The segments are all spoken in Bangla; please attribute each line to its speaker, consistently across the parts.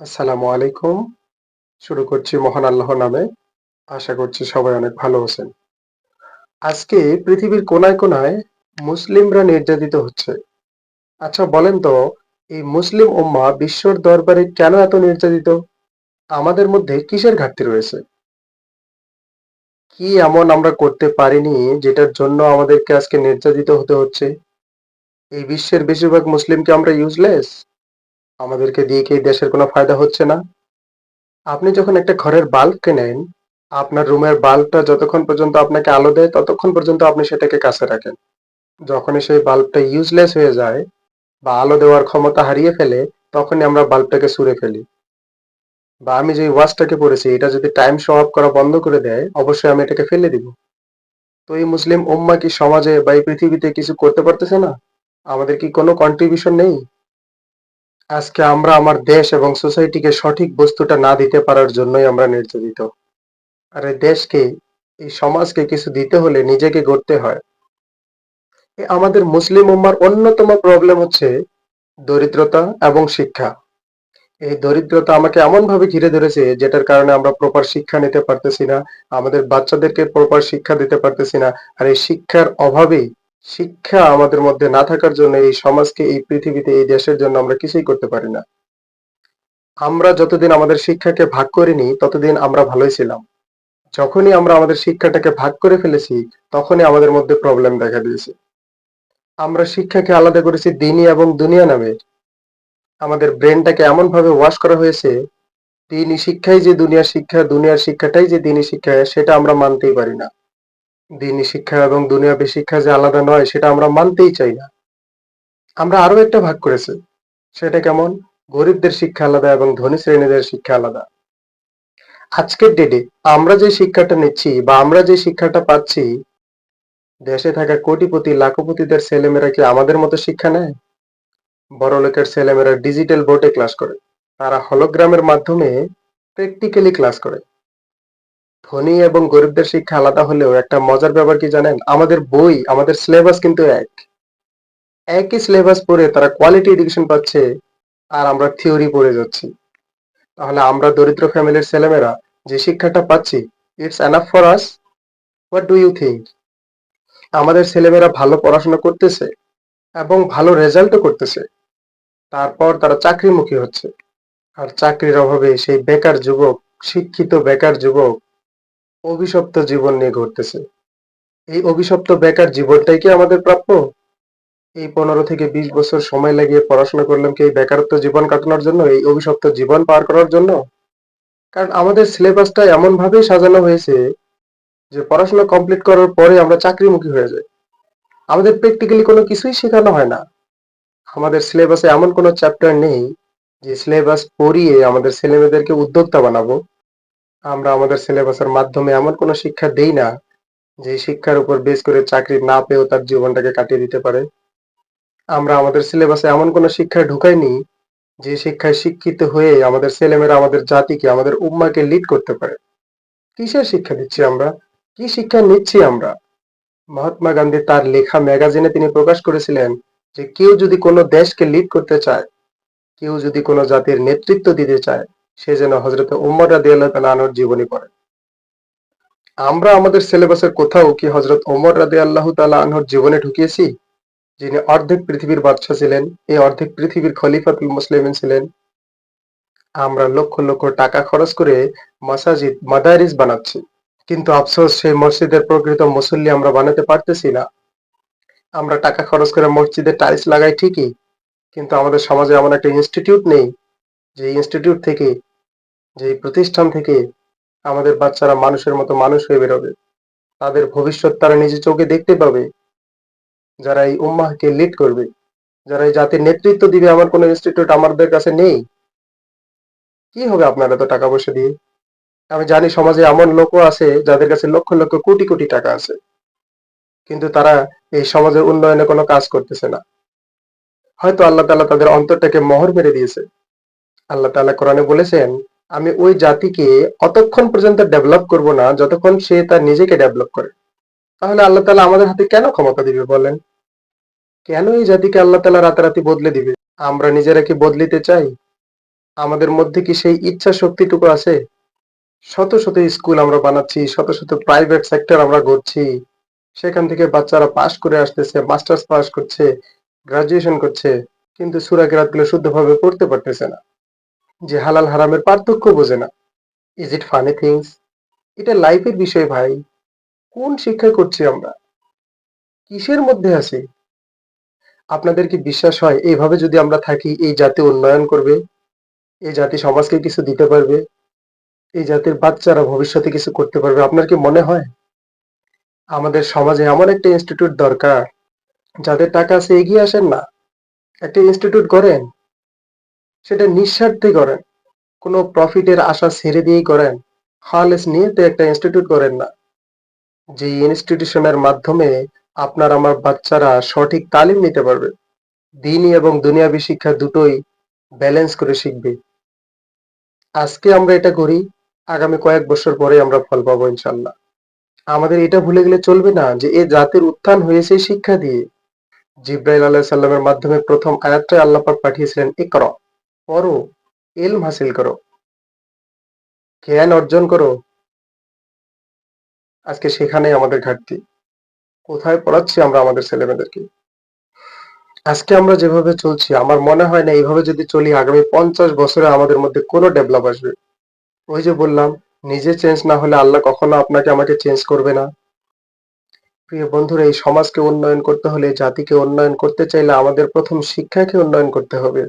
Speaker 1: আসসালামু আলাইকুম। শুরু করছি মহান আল্লাহর নামে। আশা করছি সবাই অনেক ভালো আছেন। আজকে পৃথিবীর কোনায়, কোনায় মুসলিমরা নির্যাতিত হচ্ছে। আচ্ছা বলেন তো এই মুসলিম উম্মাহ বিশ্বর দরবারে কেন এত নির্যাতিত? আমাদের মধ্যে কিসের ঘাটতি রয়েছে? কি এমন আমরা করতে পারিনি যেটার জন্য আমাদেরকে আজকে নির্যাতিত হতে হচ্ছে? এই বিশ্বের বেশিরভাগ মুসলিমকে আমরা ইউজলেস? আমাদেরকে দিয়ে কি দেশের কোনো ফায়দা হচ্ছে না? আপনি যখন একটা ঘরের বাল্ব কেনেন, আপনার রুমের বাল্বটা যতক্ষণ পর্যন্ত আপনাকে আলো দেয় ততক্ষণ পর্যন্ত আপনি সেটাকে কাছে রাখেন। যখনই সেই বাল্বটা ইউজলেস হয়ে যায় বা আলো দেওয়ার ক্ষমতা হারিয়ে ফেলে তখনই আমরা বাল্বটাকে ছুঁড়ে ফেলি। বা আমি যে ওয়াচটাকে পড়েছি এটা যদি টাইম শো অফ করা বন্ধ করে দেয় অবশ্যই আমি এটাকে ফেলে দিব। তো এই মুসলিম উম্মাহ কি সমাজে বা এই পৃথিবীতে কিছু করতে পারতেছে না? আমাদের কি কোনো কন্ট্রিবিউশন নেই? আজকে আমরা আমার দেশ এবং সোসাইটিকে সঠিক বস্তুটা না দিতে পারার জন্যই আমরা নির্যাতিত। আর এই দেশকে, এই সমাজকে কিছু দিতে হলে নিজেকে গড়তে হয়। আমাদের মুসলিম উম্মার অন্যতম প্রবলেম হচ্ছে দরিদ্রতা এবং শিক্ষা। এই দরিদ্রতা আমাকে এমনভাবে ঘিরে ধরেছে যেটার কারণে আমরা প্রপার শিক্ষা নিতে পারতেছি না। আমাদের বাচ্চাদেরকে প্রপার শিক্ষা দিতে পারতেছি না। আর এই শিক্ষার অভাবেই শিক্ষা আমাদের মধ্যে না থাকার জন্য এই সমাজকে, এই পৃথিবীতে, এই দেশের জন্য আমরা কিছুই করতে পারি না। আমরা যতদিন আমাদের শিক্ষাকে ভাগ করিনি ততদিন আমরা ভালোই ছিলাম। যখনই আমরা আমাদের শিক্ষাটাকে ভাগ করে ফেলেছি তখনই আমাদের মধ্যে প্রবলেম দেখা দিয়েছে। আমরা শিক্ষাকে আলাদা করেছি দিনই এবং দুনিয়া নামে। আমাদের ব্রেনটাকে এমনভাবে ওয়াশ করা হয়েছে দিনই শিক্ষাই যে দুনিয়ার শিক্ষা, দুনিয়ার শিক্ষাটাই যে দিনী শিক্ষা সেটা আমরা মানতেই পারি না। দিনী শিক্ষা এবং দুনিয়াবী শিক্ষা যে আলাদা নয়, সেটা আমরা মানতেই চাই না। আমরা আরও একটা ভাগ করেছি। সেটা কেমন? গরিবদের শিক্ষা আলাদা এবং ধনী শ্রেণীদের শিক্ষা আলাদা। আজকের ডেটে আমরা যে শিক্ষাটা নিচ্ছি বা আমরা যে শিক্ষাটা পাচ্ছি, দেশে থাকা কোটিপতি, লাখপতিদের ছেলেমেয়েরা কি আমাদের মতো শিক্ষা নেয়? বড়লোকের ছেলেমেয়েরা ডিজিটাল বোর্ডে ক্লাস করে। তারা হলোগ্রামের মাধ্যমে প্র্যাকটিক্যালি ক্লাস করে। ধনী এবং গরিবদের শিক্ষা আলাদা হলেও একটা মজার ব্যাপার কি জানেন? আমাদের বই, আমাদের সিলেবাস কিন্তু এক। একই সিলেবাস পড়ে তারা কোয়ালিটি এডুকেশন পাচ্ছে আর আমরা থিওরি পড়ে যাচ্ছি। তাহলে আমরা দরিদ্র ফ্যামিলির ছেলেমেয়েরা যে শিক্ষাটা পাচ্ছি it's enough for us? What do you think আমাদের ছেলেমেয়েরা ভালো পড়াশোনা করতেছে এবং ভালো রেজাল্টও করতেছে। তারপর তারা চাকরিমুখী হচ্ছে। আর চাকরির অভাবে সেই বেকার যুবক, শিক্ষিত বেকার যুবক অভিশপ্ত জীবন নিয়ে ঘটতেছে এই অভিশপ্ত বেকার জীবনটাই কি আমাদের প্রাপ্য? এই পনেরো থেকে বিশ বছর সময় লাগিয়ে পড়াশোনা করলাম কি এই বেকারত্ব জীবন কাটানোর জন্য, এই অভিশপ্ত জীবন পার করার জন্য? কারণ আমাদের সিলেবাসটা এমনভাবেই সাজানো হয়েছে যে পড়াশোনা কমপ্লিট করার পরে আমরা চাকরিমুখী হয়ে যাই। আমাদের প্র্যাকটিক্যালি কোনো কিছুই শেখানো হয় না। আমাদের সিলেবাসে এমন কোনো চ্যাপ্টার নেই যে সিলেবাস পড়িয়ে আমাদের ছেলেমেয়েদেরকে উদ্যোক্তা বানাবো। আমরা আমাদের সিলেবাসের মাধ্যমে এমন কোনো শিক্ষা দেই না যে শিক্ষার উপর বেস করে চাকরি না পেয়েও তার জীবনটাকে কাটিয়ে দিতে পারে। আমরা আমাদের সিলেবাসে এমন কোনো শিক্ষা ঢুকাইনি যে শিক্ষায় শিক্ষিত হয়ে আমাদের ছেলেমেয়েরা আমাদের জাতিকে, আমাদের উম্মাকে লিড করতে পারে। কিসের শিক্ষা দিচ্ছি আমরা? কি শিক্ষা নিচ্ছি আমরা? মহাত্মা গান্ধী তার লেখা ম্যাগাজিনে তিনি প্রকাশ করেছিলেন যে কেউ যদি কোনো দেশকে লিড করতে চায়, কেউ যদি কোনো জাতির নেতৃত্ব দিতে চায় সে যেন হযরত উমর তাআলা আনহুর জীবনী পড়ে। আমরা আমাদের সিলেবাসের কোথাও কি হযরত ওমর রাদিয়াল্লাহু তাআলা আনহুর জীবনে ঢুকিয়েছি? যিনি অর্ধেক পৃথিবীর বাদশা ছিলেন, এই অর্ধেক পৃথিবীর খলিফাতুল মুসলিমিন ছিলেন। আমরা লক্ষ লক্ষ টাকা খরচ করে মাসাজিদ, মাদারিস বানাচ্ছি। কিন্তু আফসোস সেই মসজিদের প্রকৃত মুসল্লি আমরা বানাতে পারতেছি না। আমরা টাকা খরচ করে মসজিদে টাইলস লাগাই ঠিকই, কিন্তু আমাদের সমাজে এমন একটা ইনস্টিটিউট নেই যে ইনস্টিটিউট থেকে, যে প্রতিষ্ঠান থেকে আমাদের বাচ্চারা মানুষের মতো মানুষ হয়ে বেরোবে। তাদের ভবিষ্যৎ তারা নিজের চোখে দেখতে পাবে। যারা এই উম্মাহকে লিড করবে, যারা এই জাতির নেতৃত্ব দিবে এমন কোনো ইনস্টিটিউট আমাদের কাছে নেই। কি হবে আপনার এত টাকা পয়সা দিয়ে? আমি জানি সমাজে এমন লোকও আছে যাদের কাছে লক্ষ লক্ষ কোটি কোটি টাকা আছে। কিন্তু তারা এই সমাজের উন্নয়নে কোনো কাজ করতেছে না। হয়তো আল্লাহ তাআলা তাদের অন্তরটাকে মোহর মেরে দিয়েছে। আল্লাহ তাআলা কোরআনে বলেছেন, আমি ওই জাতিকে অতক্ষণ পর্যন্ত ডেভেলপ করব না, যতক্ষণ সে তার নিজেকে ডেভেলপ করে। তাহলে আল্লাহ তাআলা আমাদের হাতে কেন ক্ষমতা দিবে বলেন? কেন এই জাতিকে আল্লাহ তালা রাতারাতি বদলে দিবে? আমরা নিজেরা কি বদলিতে চাই? আমাদের মধ্যে কি সেই ইচ্ছা শক্তিটুকু আছে শত শত স্কুল আমরা বানাচ্ছি, শত শত প্রাইভেট সেক্টর আমরা করছি সেখান থেকে বাচ্চারা পাশ করে আসতেছে মাস্টার্স পাস করছে গ্রাজুয়েশন করছে, কিন্তু সুরা গুলো শুদ্ধভাবে পড়তে পারতেছে না যে হালাল হারামের পার্থক্য বোঝে না। ইজ ইট ফানি থিংস এটা লাইফের বিষয় ভাই। কোন শিক্ষা করছি আমরা? কিসের মধ্যে আছি? আপনাদের কি বিশ্বাস হয় এইভাবে যদি আমরা থাকি, এই জাতি উন্নয়ন করবে? এই জাতি সমাজকে কিছু দিতে পারবে? এই জাতির বাচ্চারা ভবিষ্যতে কিছু করতে পারবে? আপনার কি মনে হয়? আমাদের সমাজে এমন একটা ইনস্টিটিউট দরকার, যাদের টাকা আছে এগিয়ে আসেন না। একটা ইনস্টিটিউট করেন সেটা নিঃস্বার্থে করেন। কোনো প্রফিটের আশা ছেড়ে দিয়েই করেন। হালেস নিয়েতে একটা ইনস্টিটিউট করেন না। যে ইনস্টিটিউশনের মাধ্যমে আপনার আমার বাচ্চারা সঠিক তালিম নিতে পারবে। দিনই এবং দুনিয়াবী শিক্ষা দুটোই ব্যালেন্স করে শিখবে। আজকে আমরা এটা করি, আগামী কয়েক বছর পরে আমরা ফল পাবো ইনশাল্লাহ আমাদের এটা ভুলে গেলে চলবে না যে এ জাতির উত্থান হয়েছে শিক্ষা দিয়ে। জিব্রাইল আলাহ সাল্লামের মাধ্যমে প্রথম আয়াতটাই আল্লাহ পাক পাঠিয়েছিলেন, ইকর। পড়ো, এলম হাসিল করো, জ্ঞান অর্জন করো। আজকে সেখানেই আমাদের ঘাটতি। কোথায় পড়াচ্ছি আমরা আমাদের ছেলেমেয়েদেরকে? আজকে আমরা যেভাবে চলছি, আমার মনে হয় না এইভাবে যদি চলি, আগামী পঞ্চাশ বছরে আমাদের মধ্যে কোনো ডেভেলপ আসবে। ওই যে বললাম, নিজে চেঞ্জ না হলে আল্লাহ কখনো আপনাকে আমাকে চেঞ্জ করবে না। প্রিয় বন্ধুরা, এই সমাজকে উন্নয়ন করতে হলে, জাতিকে উন্নয়ন করতে চাইলে আমাদের প্রথম শিক্ষাকে উন্নয়ন করতে হবে।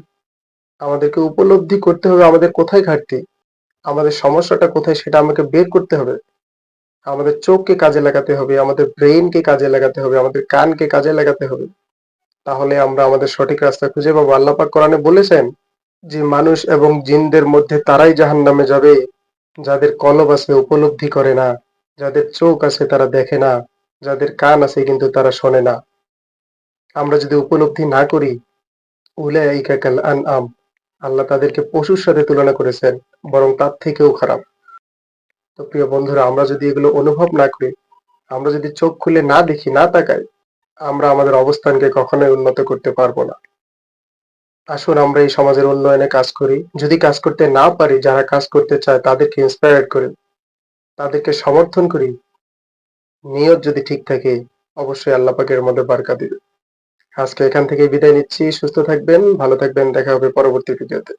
Speaker 1: আমাদেরকে উপলব্ধি করতে হবে আমাদের কোথায় ঘাটতি, আমাদের সমস্যাটা কোথায় সেটা আমাকে বের করতে হবে। আমাদের চোখকে কাজে লাগাতে হবে, আমাদের ব্রেইনকে কাজে লাগাতে হবে, আমাদের কানকে কাজে লাগাতে হবে। তাহলে আমরা আমাদের সঠিক রাস্তা খুঁজে পাবো। আল্লাপাক কোরআনে বলেছেন যে, মানুষ এবং জিনদের মধ্যে তারাই জাহান নামে যাবে, যাদের কলব আছে উপলব্ধি করে না, যাদের চোখ আছে তারা দেখে না, যাদের কান আছে কিন্তু তারা শোনে না। আমরা যদি উপলব্ধি না করি, উলাইকা আন আনআম। আল্লাহ তাদেরকে পশুর সাথে তুলনা করেছেন, বরং তার থেকেও খারাপ। তো প্রিয় বন্ধুরা, আমরা যদি এগুলো অনুভব না করি, আমরা যদি চোখ খুলে না দেখি, না তাকাই, আমরা আমাদের অবস্থানকে কখনোই উন্নত করতে পারব না। আসুন আমরা এই সমাজের উন্নয়নে কাজ করি। যদি কাজ করতে না পারি, যারা কাজ করতে চায়, তাদেরকে ইন্সপায়ার করি, তাদেরকে সমর্থন করি। নিয়ত যদি ঠিক থাকে, অবশ্যই আল্লাহ পাকের মধ্যে বারকা দিবে। আজকে এখান থেকে বিদায় নিচ্ছি। সুস্থ থাকবেন ভালো থাকবেন দেখা হবে পরবর্তী ভিডিওতে।